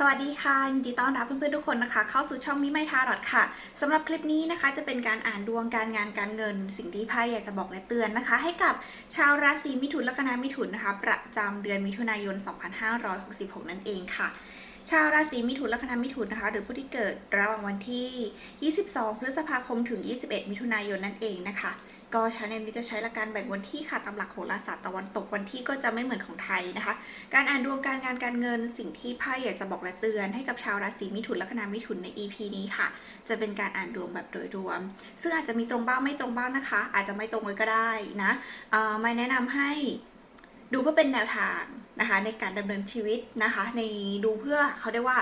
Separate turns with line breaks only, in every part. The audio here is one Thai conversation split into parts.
สวัสดีค่ะยินดีต้อนรับเพื่อนๆทุกคนนะคะ เข้าสู่ช่องมิไม่ทารอดค่ะสำหรับคลิปนี้นะคะ จะเป็นการอ่านดวงการงานการเงิน สิ่งที่ไพ่อยากจะบอกและเตือนนะคะ ให้กับชาวราศีมิถุนและคณะมิถุนนะคะ ประจำเดือนมิถุนายน 2566 นั่นเองค่ะ ชาวราศีมิถุนและคณะมิถุนนะคะ หรือผู้ที่เกิดระหว่างวันที่ 22 พฤษภาคมถึง 21 มิถุนายนนั่นเองนะคะ ก็ชาแนลนี้จะใช้หลักการแบ่งวันที่ค่ะตามหลักโหราศาสตร์ตะวันตกวันที่ก็จะไม่เหมือนของไทยนะคะ การอ่านดวงการงานการเงินสิ่งที่ไพ่อยากจะบอกและเตือนให้กับชาวราศีมิถุนและคณะมิถุนใน EP นี้ค่ะ จะเป็นการอ่านดวงแบบโดยรวม ซึ่งอาจจะมีตรงบ้างไม่ตรงบ้างนะคะ อาจจะไม่ตรงเลยก็ได้นะไม่แนะนำให้ ดูเพื่อเป็นแนวทางนะคะในการดำเนินชีวิตนะคะ ในดูเพื่อเขาเรียกว่า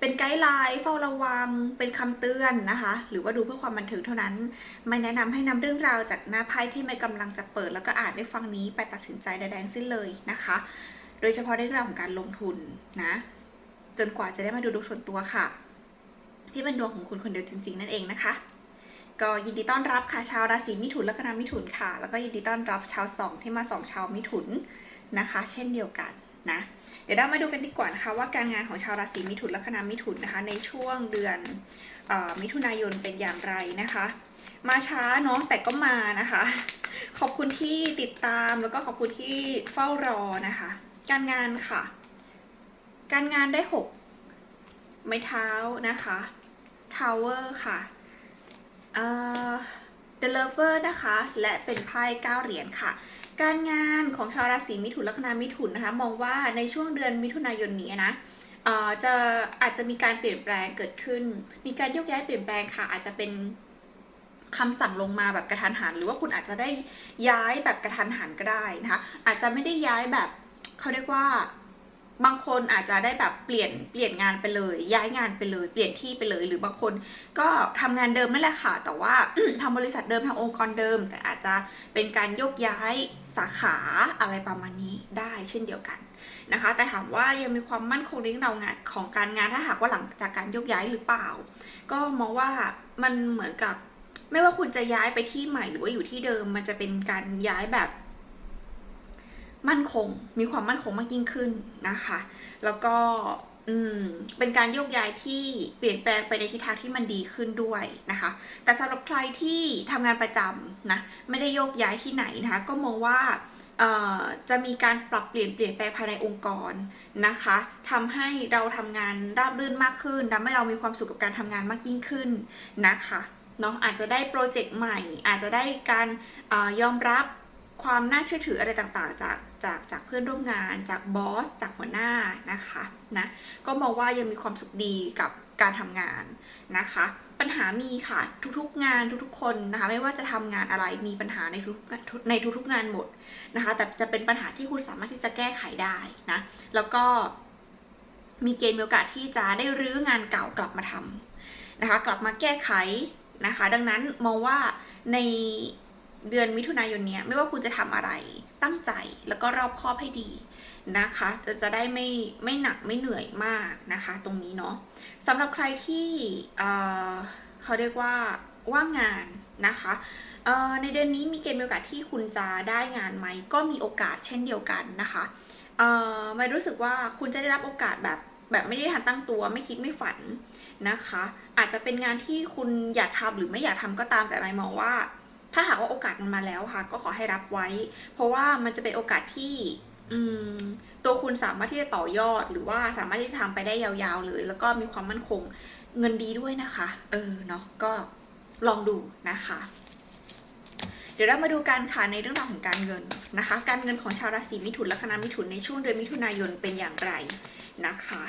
เป็นไกด์ไลน์เฝ้าระวังเป็นคำเตือนนะคะ หรือว่าดูเพื่อความบันเทิงเท่านั้น ไม่แนะนำให้นำเรื่องราวจากหน้าไพ่ที่ไม่กำลังจะเปิดแล้วก็อ่านได้ฟังนี้ไปตัดสินใจใดๆทั้งสิ้นเลยนะคะ โดยเฉพาะในเรื่องของการลงทุนนะ จนกว่าจะได้มาดูดวงส่วนตัวค่ะ ที่เป็นดวงของคุณคนเดียวจริง ๆ นั่นเองนะคะ ก็ยินดีต้อนรับค่ะชาวราศีมิถุนและคณะมิถุนค่ะ แล้วก็ยินดีต้อนรับชาวสองที่มาสองชาวมิถุนนะคะ เช่นเดียวกันนะเดี๋ยวเรามาดูกันดีกว่านะคะว่าการงานของชาวราศีมิถุนและคณะมิถุนนะคะ ในช่วงเดือนออมิถุนายนเป็นอย่างไรนะคะ มาช้าเนาะแต่ก็มานะคะ ขอบคุณที่ติดตามแล้วก็ขอบคุณที่เฝ้ารอนะคะ การงานค่ะ การงานได้หกไม้เท้านะคะ Tower ค่ะเอ่อ The Lover นะคะ และเป็นไพ่เก้าเหรียญค่ะ การงานของชาวราศีมิถุนลัคนามิถุนนะคะ มองว่าในช่วงเดือนมิถุนายนนี้นะจะอาจจะมีการเปลี่ยนแปลงเกิดขึ้น มีการโยกย้ายเปลี่ยนแปลงค่ะ อาจจะเป็นคำสั่งลงมาแบบกระทันหัน หรือว่าคุณอาจจะได้ย้ายแบบกระทันหันก็ได้นะคะ อาจจะไม่ได้ย้ายแบบเขาเรียกว่า บางคนอาจจะได้แบบเปลี่ยนเปลี่ยนงานไปเลย ย้ายงานไปเลย เปลี่ยนที่ไปเลย หรือบางคนก็ทำงานเดิมนั่นแหละค่ะ แต่ว่าทำบริษัทเดิมทำองค์กรเดิม แต่อาจจะเป็นการโยกย้ายสาขาอะไรประมาณนี้ได้เช่นเดียวกันนะคะ แต่ถามว่ายังมีความมั่นคงในเรื่องงานของการงานถ้าหากว่าหลังจากการโยกย้ายหรือเปล่า ก็มองว่ามันเหมือนกับ ไม่ว่าคุณจะย้ายไปที่ใหม่หรือว่าอยู่ที่เดิม มันจะเป็นการย้ายแบบ มั่นคง มีความมั่นคงมากยิ่งขึ้นนะคะ แล้วก็อืมเป็นการโยกย้ายที่เปลี่ยนแปลงไปในทิศทางที่มันดีขึ้นด้วยนะคะ แต่สำหรับใครที่ทำงานประจำนะไม่ได้โยกย้ายที่ไหนนะคะก็มองว่าเอ่อจะมีการปรับเปลี่ยนเปลี่ยนแปลงภายในองค์กรนะคะทำให้เราทำงานราบรื่นมากขึ้นทำให้เรามีความสุขกับการทำงานมากยิ่งขึ้นนะคะเนาะอาจจะได้โปรเจกต์ใหม่ อาจจะได้การเออยอมรับ ความน่าเชื่อถืออะไรต่างๆ จากจากจากเพื่อนร่วมงาน จากบอส จากหัวหน้านะคะนะก็มองว่ายังมีความสุขดีกับการทำงานนะคะ ปัญหามีค่ะทุกๆงานทุกๆคนนะคะ ไม่ว่าจะทำงานอะไรมีปัญหาในทุกในทุกๆงานหมดนะคะ แต่จะเป็นปัญหาที่คุณสามารถที่จะแก้ไขได้นะแล้วก็มีเกณฑ์มีโอกาสที่จะได้รื้องานเก่ากลับมาทำนะคะ กลับมาแก้ไขนะคะ ดังนั้นมองว่าใน เดือนมิถุนายนเนี้ยไม่ว่าคุณจะทำอะไรตั้งใจแล้วก็รอบคอบให้ดีนะคะ จะจะได้ไม่ไม่หนักไม่เหนื่อยมากนะคะ ตรงนี้เนาะสำหรับใครที่เอ่อเขาเรียกว่าว่างงานนะคะเอ่อในเดือนนี้มีเกณฑ์โอกาสที่คุณจะได้งานไหมก็มีโอกาสเช่นเดียวกันนะคะเอ่อไม่รู้สึกว่าคุณจะได้รับโอกาสแบบแบบไม่ได้ทันตั้งตัวไม่คิดไม่ฝันนะคะ อาจจะเป็นงานที่คุณอยากทำหรือไม่อยากทำก็ตามแต่ไม่มองว่า ถ้าหากว่าโอกาสมันมาแล้วค่ะ ก็ขอให้รับไว้ เพราะว่ามันจะเป็นโอกาสที่อืมตัวคุณสามารถที่จะต่อยอดหรือว่าสามารถที่จะทำไปได้ยาวๆเลย แล้วก็มีความมั่นคงเงินดีด้วยนะคะ เออเนาะก็ลองดูนะคะ เดี๋ยวเรามาดูการค่ะในเรื่องราวของการเงินนะคะ การเงินของชาวราศีมิถุนและคณะมิถุนในช่วงเดือนมิถุนายนเป็นอย่างไรนะคะ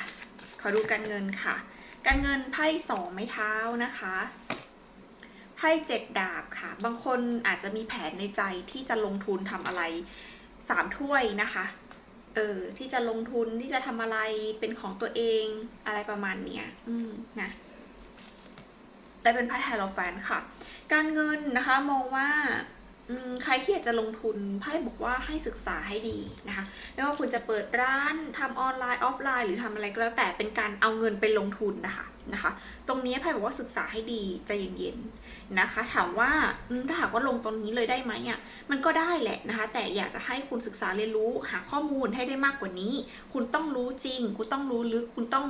ขอดูการเงินค่ะ การเงินไพ่สองไม้เท้านะคะ พ่เจ็ดดาบค่ะ บางคนอาจจะมีแผนในใจที่จะลงทุนทำอะไรสามถ้วยนะคะ เออ ที่จะลงทุนที่จะทำอะไรเป็นของตัวเองอะไรประมาณเนี้ย อืมนะได้เป็นไพ่ไฮโลแฟนค่ะ การเงินนะคะมองว่า ใครที่อยากจะลงทุนไพ่บอกว่าให้ศึกษาให้ดีนะคะ ไม่ว่าคุณจะเปิดร้านทำออนไลน์ออฟไลน์ หรือทำอะไรก็แล้วแต่เป็นการเอาเงินไปลงทุนนะคะนะคะ ตรงนี้ไพ่บอกว่าศึกษาให้ดีใจเย็นๆนะคะ ถามว่าถ้าหากว่าลงตรงนี้เลยได้ไหมอะมันก็ได้แหละนะคะ แต่อยากจะให้คุณศึกษาเรียนรู้หาข้อมูลให้ได้มากกว่านี้ คุณต้องรู้จริง คุณต้องรู้ลึกคุณต้อง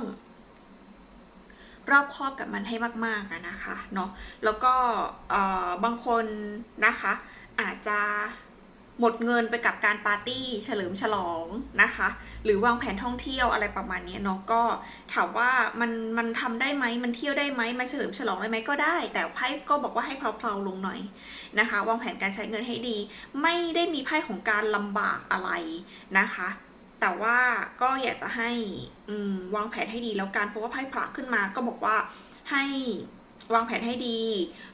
รอบครอบกับมันให้มากๆนะคะเนาะแล้วก็บางคนนะคะ อาจจะหมดเงินไปกับการปาร์ตี้เฉลิมฉลองนะคะ หรือวางแผนท่องเที่ยวอะไรประมาณนี้เนาะก็ถามว่ามันมันทำได้ไหมมันเที่ยวได้ไหมมันเฉลิมฉลองได้ไหมก็ได้ แต่ไพ่ก็บอกว่าให้เพลาๆลงหน่อยนะคะ วางแผนการใช้เงินให้ดี ไม่ได้มีไพ่ของการลำบากอะไรนะคะ แต่ว่าก็อยากจะให้วางแผนให้ดีแล้วกันเพราะว่าไพ่พระขึ้นมาก็บอกว่าให้วางแผนให้ดี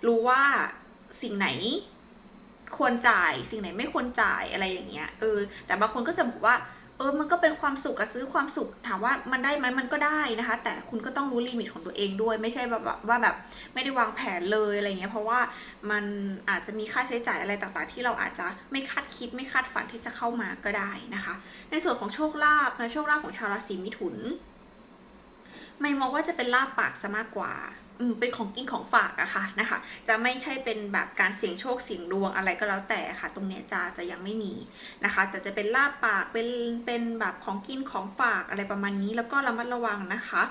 รู้ว่าสิ่งไหน ควรจ่าย สิ่งไหนไม่ควรจ่ายอะไรอย่างเงี้ยเออแต่บางคนก็จะบอกว่าเออ มันก็เป็นความสุขอะซื้อความสุข ถามว่ามันได้ไหมมันก็ได้นะคะ แต่คุณก็ต้องรู้ลิมิตของตัวเองด้วย ไม่ใช่แบบว่าแบบไม่ได้วางแผนเลยอะไรเงี้ย เพราะว่ามันอาจจะมีค่าใช้จ่ายอะไรต่างๆ ที่เราอาจจะไม่คาดคิดไม่คาดฝันที่จะเข้ามาก็ได้นะคะ ในส่วนของโชคลาภนะ โชคลาภของชาวราศีมิถุน ไม่มองว่าจะเป็นลาบปากซะมากกว่า เป็นของกินของฝากอะค่ะนะคะ จะไม่ใช่เป็นแบบการเสี่ยงโชคเสี่ยงดวงอะไรก็แล้วแต่ค่ะ ตรงเนี้ยจะจะยังไม่มีนะคะ แต่จะเป็นลาบปากเป็นเป็นแบบของกินของฝากอะไรประมาณนี้ แล้วก็ระมัดระวังนะคะ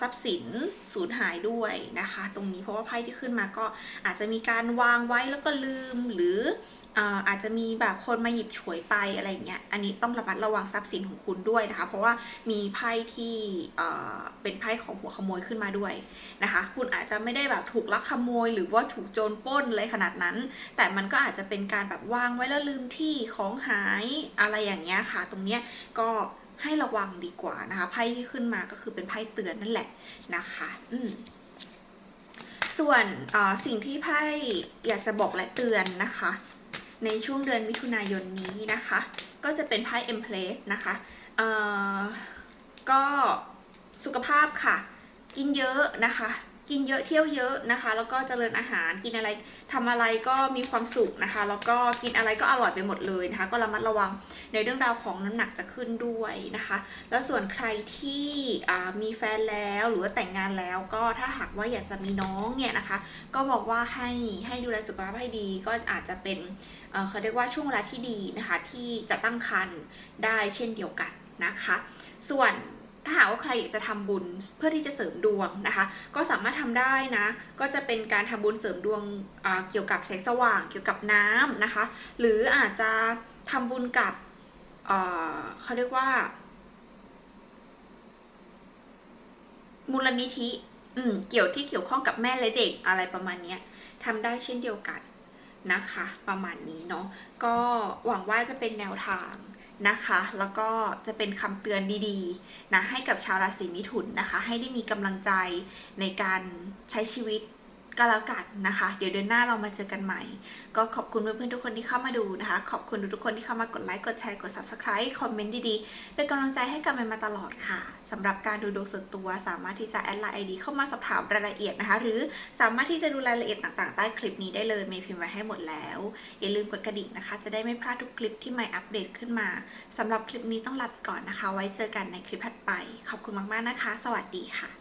ทรัพย์สินสูญหายด้วยนะคะ ตรงนี้เพราะว่าไพ่ที่ขึ้นมาก็อาจจะมีการวางไว้แล้วก็ลืมหรือ อาจจะมีแบบคนมาหยิบฉวยไปอะไรอย่างเงี้ย อันนี้ต้องระมัดระวังทรัพย์สินของคุณด้วยนะคะ เพราะว่ามีไพ่ที่เป็นไพ่ของหัวขโมยขึ้นมาด้วยนะคะ คุณอาจจะไม่ได้แบบถูกลักขโมย หรือว่าถูกโจรปล้นอะไรขนาดนั้น แต่มันก็อาจจะเป็นการแบบวางไว้แล้วลืมที่ของหายอะไรอย่างเงี้ยค่ะ ตรงเนี้ยก็ให้ระวังดีกว่านะคะ ไพ่ที่ขึ้นมาก็คือเป็นไพ่เตือนนั่นแหละนะคะ อืมส่วนสิ่งที่ไพ่อยากจะบอกและเตือนนะคะ ในช่วงเดือนมิถุนายนนี้นะคะ ก็จะเป็นไพ่ e m p r e s s นะคะก็สุขภาพค่ะ กินเยอะนะคะ กินเยอะเที่ยวเยอะนะคะ แล้วก็เจริญอาหารกินอะไรทำอะไรก็มีความสุขนะคะ แล้วก็กินอะไรก็อร่อยไปหมดเลยนะคะ ก็ระมัดระวังในเรื่องราวของน้ำหนักจะขึ้นด้วยนะคะ แล้วส่วนใครที่มีแฟนแล้วหรือว่าแต่งงานแล้ว ก็ถ้าหากว่าอยากจะมีน้องเนี่ยนะคะ ก็บอกว่าให้ให้ดูแลสุขภาพให้ดี ก็อาจจะเป็นเขาเรียกว่าช่วงเวลาที่ดีนะคะ ที่จะตั้งครรภ์ได้เช่นเดียวกันนะคะ ส่วน ถ้าหากว่าใครอยากจะทำบุญเพื่อที่จะเสริมดวงนะคะ ก็สามารถทำได้นะ ก็จะเป็นการทำบุญเสริมดวงเกี่ยวกับแสงสว่าง เกี่ยวกับน้ำนะคะ หรืออาจจะทำบุญกับเอ่อเขาเรียกว่า มูลนิธิอืมเกี่ยวที่เกี่ยวข้องกับแม่และเด็กอะไรประมาณเนี้ยทำได้เช่นเดียวกันนะคะ ประมาณนี้เนาะก็หวังว่าจะเป็นแนวทาง นะคะ แล้วก็จะเป็นคำเตือนดีๆนะให้กับชาวราศีมิถุนนะคะ ให้ได้มีกำลังใจในการใช้ชีวิต ก็แล้วกันนะคะ เดี๋ยวเดือนหน้าเรามาเจอกันใหม่ ก็ขอบคุณเพื่อนๆทุกคนที่เข้ามาดูนะคะ ขอบคุณทุกๆคนที่เข้ามากดไลค์กดแชร์กด subscribe คอมเมนต์ดีๆ เป็นกำลังใจให้กับมันมาตลอดค่ะสำหรับการดูดวงส่วนตัว สามารถที่จะแอดไลน์ไอดีเข้ามาสอบถามรายละเอียดนะคะ หรือสามารถที่จะดูรายละเอียดต่างๆ ใต้คลิปนี้ได้เลยเมย์พิมพ์ไว้ให้หมดแล้ว อย่าลืมกดกระดิ่งนะคะ จะได้ไม่พลาดทุกคลิปที่ใหม่อัปเดตขึ้นมาสำหรับคลิปนี้ต้องลาไปก่อนนะคะ ไว้เจอกันในคลิปถัดไป ขอบคุณมากๆนะคะ สวัสดีค่ะ